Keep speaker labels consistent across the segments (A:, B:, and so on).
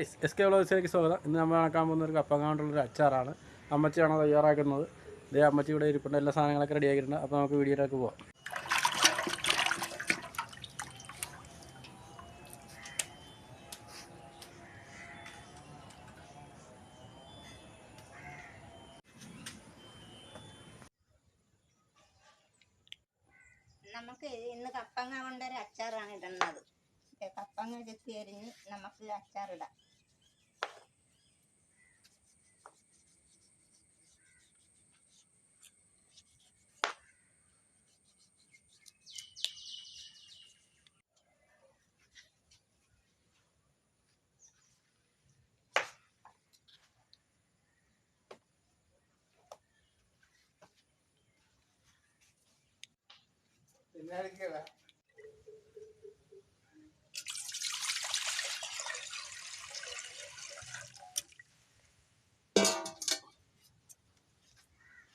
A: S K വ്ളോഗ്സിലേക്ക് സ്വാഗതം. ഇന്ന് നമ്മൾ നടക്കാൻ പോകുന്ന ഒരു കപ്പങ്ങാണ്ടുള്ളൊരു അച്ചാറാണ്. അമ്മച്ചിയാണ് തയ്യാറാക്കുന്നത്? ഇതേ അമ്മച്ചി ഇവിടെ ഇരിപ്പുണ്ട്. എല്ലാ സാധനങ്ങളൊക്കെ റെഡി ആക്കിയിട്ടുണ്ട്. അപ്പോൾ നമുക്ക് വീഡിയോയിലേക്ക് പോവാം.
B: നമുക്ക് ഇന്ന് കപ്പങ്ങ കൊണ്ടൊരു അച്ചാറാണ് ഇടുന്നത്. കപ്പങ്ങ ചെത്തി അരിഞ്ഞ് നമുക്ക് അച്ചാറിടാം.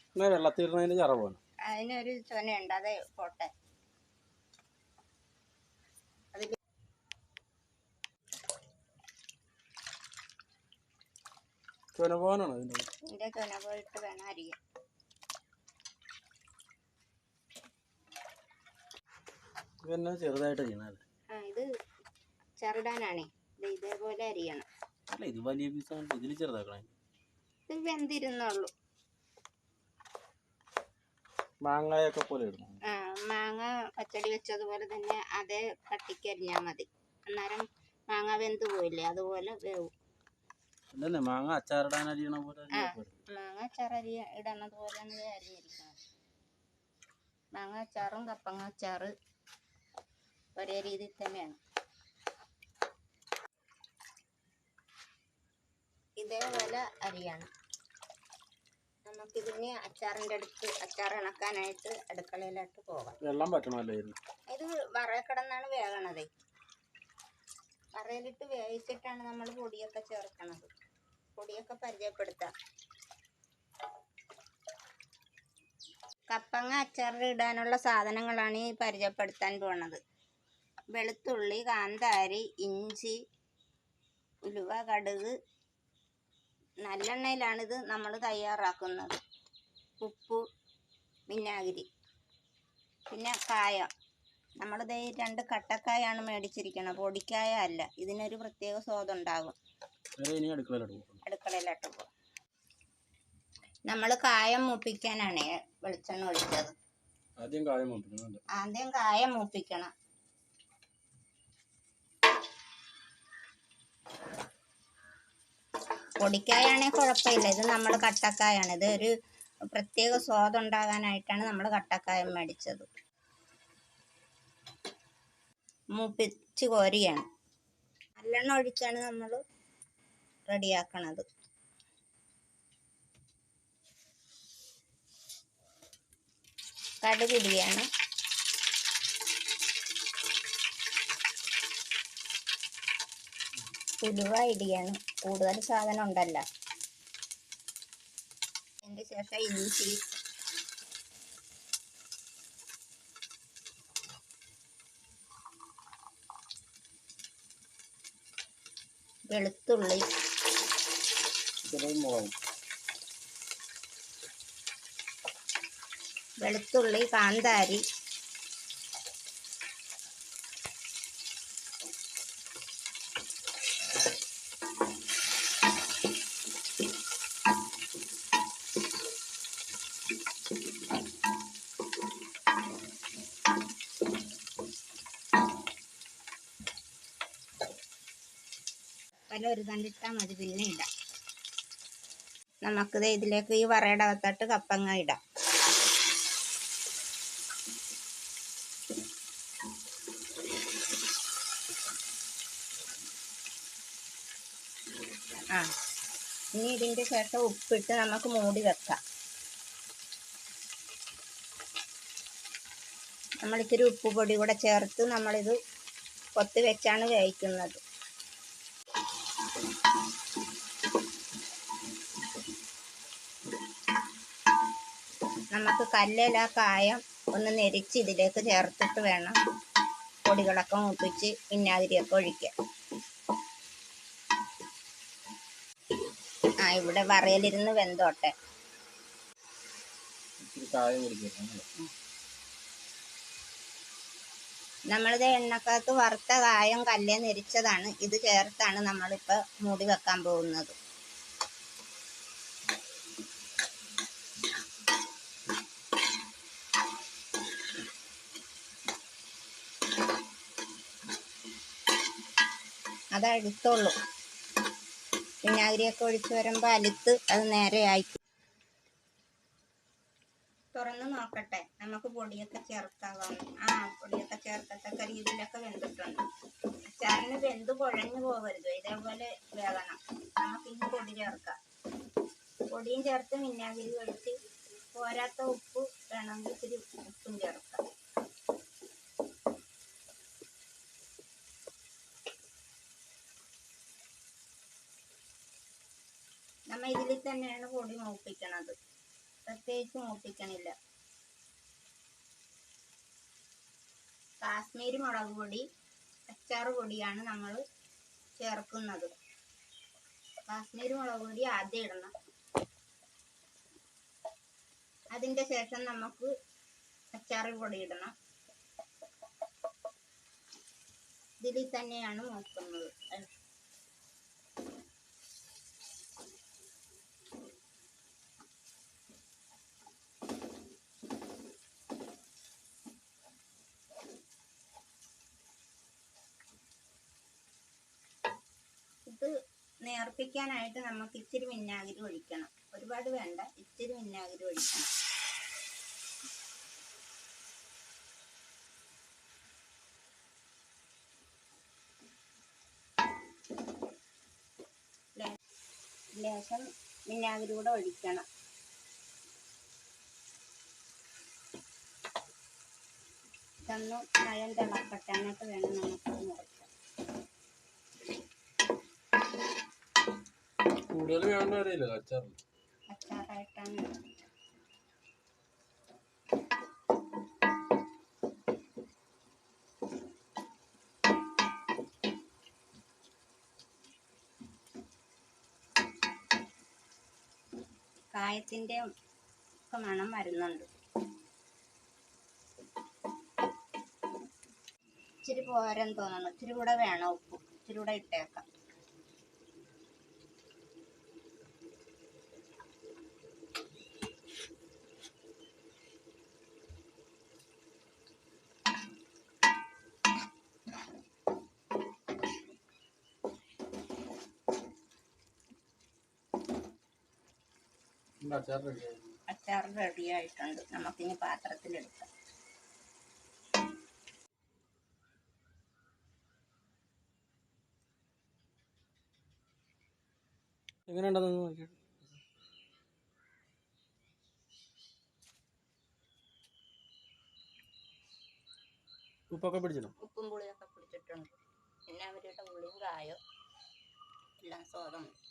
A: പിന്നെ വെള്ളത്തിരുന്നതിന്റെ പോകണം
B: അതിനൊരു ചൊനയുണ്ട് അത് പോട്ടെ. അതിൽ
A: ചുനപോകാനാണ്
B: അതിന്റെ ചൊന പോയിട്ട് വേണം അരിയാൻ.
A: ഇതെന്നെ ചെറുതായിട്ട് ചെയ്യണല്ലേ
B: ആ ഇത് ചെറുടാനാണേ ഇത് ഇതേപോലെ അരിയണം.
A: അല്ല ഇത് വലിയ പീസാണ് ഇതിൽ ചെറുതാക്കണേ.
B: ഇത് വെന്തിരുന്നുള്ളൂ.
A: മാങ്ങയൊക്കെ പോലെ ഇടണം.
B: ആ മാങ്ങ പച്ചടി വെച്ചതുപോലെ തന്നെ അതേ കട്ടിക്ക് അരിഞ്ഞാൽ മതി. അന്നേരം മാങ്ങ വെന്ത് പോയില്ലേ? അതുപോലെ വേവും.
A: അല്ലല്ലേ മാങ്ങ അച്ചാറിടാൻ അരിയണ പോലെ
B: ആ. മാങ്ങ അച്ചാറരി ഇടണത് പോലെയാണ് അരിഞ്ഞിരിക്കുന്നത് മാങ്ങ അച്ചാറും കപ്പങ്ങ അച്ചാറ് ഒരേ രീതിയിൽ തന്നെയാണ്. ഇതേപോലെ അരിയാണ്. നമുക്കിതിന് അച്ചാറിന്റെ അടുത്ത് അച്ചാർ ഇണക്കാനായിട്ട് അടുക്കളയിലോട്ട് പോകാം.
A: വെള്ളം പറ്റണമല്ലേ
B: ഇത് വറയിൽ കിടന്നാണ് വേകണത്. വറയിലിട്ട് വേവിച്ചിട്ടാണ് നമ്മൾ പൊടിയൊക്കെ ചേർക്കണത്. പൊടിയൊക്കെ പരിചയപ്പെടുത്താം. കപ്പങ്ങ അച്ചാറിൽ ഇടാനുള്ള സാധനങ്ങളാണ് ഈ പരിചയപ്പെടുത്താൻ പോണത്. വെളുത്തുള്ളി കാന്താരി ഇഞ്ചി ഉലുവ കടുക്. നല്ലെണ്ണയിലാണിത് നമ്മൾ തയ്യാറാക്കുന്നത്. ഉപ്പ് വിനാഗിരി പിന്നെ കായ. നമ്മളിത് ഈ രണ്ട് കട്ടക്കായാണ് മേടിച്ചിരിക്കുന്നത് പൊടിക്കായ അല്ല. ഇതിനൊരു പ്രത്യേക സ്വാദുണ്ടാകും
A: അടുക്കളയിലോട്ട് പോകും.
B: നമ്മൾ കായം മൂപ്പിക്കാനാണ് വെളിച്ചെണ്ണ ഒഴിച്ചത്.
A: ആദ്യം കായം മുപ്പിക്കണം
B: ആദ്യം കായം മൂപ്പിക്കണം പൊടിക്കായാണെങ്കിൽ കുഴപ്പമില്ല. ഇത് നമ്മൾ കട്ടക്കായാണ്. ഇത് ഒരു പ്രത്യേക സ്വാദ് ഉണ്ടാകാനായിട്ടാണ് നമ്മൾ കട്ടക്കായം മേടിച്ചത്. മൂപ്പിച്ച് കോരിയാണ്. നല്ലെണ്ണ ഒഴിച്ചാണ് നമ്മൾ റെഡിയാക്കണത്. കടുക് ഉലുവ ഇടിയാണ്. കൂടുതൽ സാധനം ഉണ്ടല്ല. അതിന്റെ ശേഷം ഇഞ്ചി. വെളുത്തുള്ളി. വെളുത്തുള്ളി കാന്താരി. പല ഒരു കണ്ടിട്ടാൽ മതി പിന്നെ ഇടാം. നമുക്കിത് ഇതിലേക്ക് ഈ വറയുടെ അകത്തോട്ട് കപ്പങ്ങ ഇടാം. ആ ഇനി ഇതിന്റെ ശേഷം ഉപ്പിട്ട് നമുക്ക് മൂടി വെക്കാം. നമ്മളിത്തിരി ഉപ്പ് പൊടി കൂടെ ചേർത്ത് നമ്മളിത് കൊത്തി വെച്ചാണ് വേവിക്കുന്നത്. നമുക്ക് ആ കായം ഒന്ന് നെരിച്ച് ഇതിലേക്ക് ചേർത്തിട്ട് വേണം. പൊടികളൊക്കെ മൂപ്പിച്ച് വിനാഗിരിയൊക്കെ ആ ഇവിടെ വറയിലിരുന്ന് വെന്തോട്ടെ. നമ്മളിത് എണ്ണക്കകത്ത് വറുത്ത കായം കല്ലേ നെരിച്ചതാണ്. ഇത് ചേർത്താണ് നമ്മളിപ്പോൾ മൂടി വെക്കാൻ പോകുന്നത്. അത് അഴുത്തുള്ളൂ വിനാഗിരിയൊക്കെ ഒഴിച്ച് വരുമ്പോൾ അലുത്ത് അത് നേരെ ആയിക്കും തുറന്ന് നോക്കട്ടെ. നമുക്ക് പൊടിയൊക്കെ ചേർത്താവാം. ആ പൊടിയൊക്കെ ചേർത്തത്തക്ക രീതിയിലൊക്കെ വെന്തിട്ടുണ്ട്. അച്ചാറിന് വെന്ത് കുഴഞ്ഞു പോകരുത്. ഇതേപോലെ വേകണം നമുക്ക് ഇനി പൊടി ചേർക്കാം. പൊടിയും ചേർത്ത് വിനാഗിരി ഒഴിച്ച് പോരാത്ത ഉപ്പ് വേണമെങ്കിൽ ഇത്തിരി ഉപ്പും ചേർക്കാം. ഇതിൽ തന്നെയാണ് പൊടി മൂപ്പിക്കണത്. പ്രത്യേകിച്ച് മൂപ്പിക്കണില്ല. കാശ്മീരി മുളക് പൊടി അച്ചാറ് പൊടിയാണ് നമ്മൾ ചേർക്കുന്നത്. കാശ്മീരി മുളക് പൊടി ആദ്യം ഇടണം. അതിന്റെ ശേഷം നമുക്ക് അച്ചാർ പൊടി ഇടണം. ഇതിൽ തന്നെയാണ് മൂക്കുന്നത് ഇത് നേർപ്പിക്കാനായിട്ട് നമുക്ക് ഇച്ചിരി വിനാഗിരി ഒഴിക്കണം. ഒരുപാട് വേണ്ട ഇച്ചിരി വിനാഗിരി ഒഴിക്കണം. ലേശം വിനാഗിരി കൂടെ ഒഴിക്കണം. ഇതൊന്ന് മഴം തിളക്കട്ടെ വേണം നമുക്ക്
A: കൂടുതൽ വേണ്ട അറിയില്ല അച്ചാറിൽ
B: അച്ചാറായിട്ടാണ് ഒക്കെ മണം വരുന്നുണ്ട്. ഇച്ചിരി പോരാൻ തോന്നുന്നു. ഇച്ചിരി കൂടെ വേണം ഉപ്പ്? ഇച്ചിരി കൂടെ ഇട്ടേക്കാം. അച്ചാർ റെഡി ആയിട്ടുണ്ട്. നമുക്കിനി പാത്രത്തിലെടുക്കാം.
A: എങ്ങനെയുണ്ടെന്ന് നോക്കി ഉപ്പൊക്കെ പിടിച്ചിടും
B: ഉപ്പും പുളിയൊക്കെ പിടിച്ചിട്ടുണ്ട്. പിന്നെ അവരുടെ പുളിയും കായോ എല്ലാം സ്വാദമുണ്ട്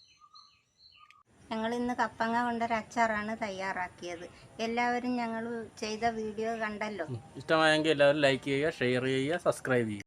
B: ഞങ്ങൾ ഇന്ന് കപ്പങ്ങ കൊണ്ടൊരു അച്ചാറാണ് തയ്യാറാക്കിയത്. എല്ലാവരും ഞങ്ങൾ ചെയ്ത വീഡിയോ കണ്ടല്ലോ.
A: ഇഷ്ടമായെങ്കിൽ എല്ലാവരും ലൈക്ക് ചെയ്യുക ഷെയർ ചെയ്യുക സബ്സ്ക്രൈബ് ചെയ്യുക.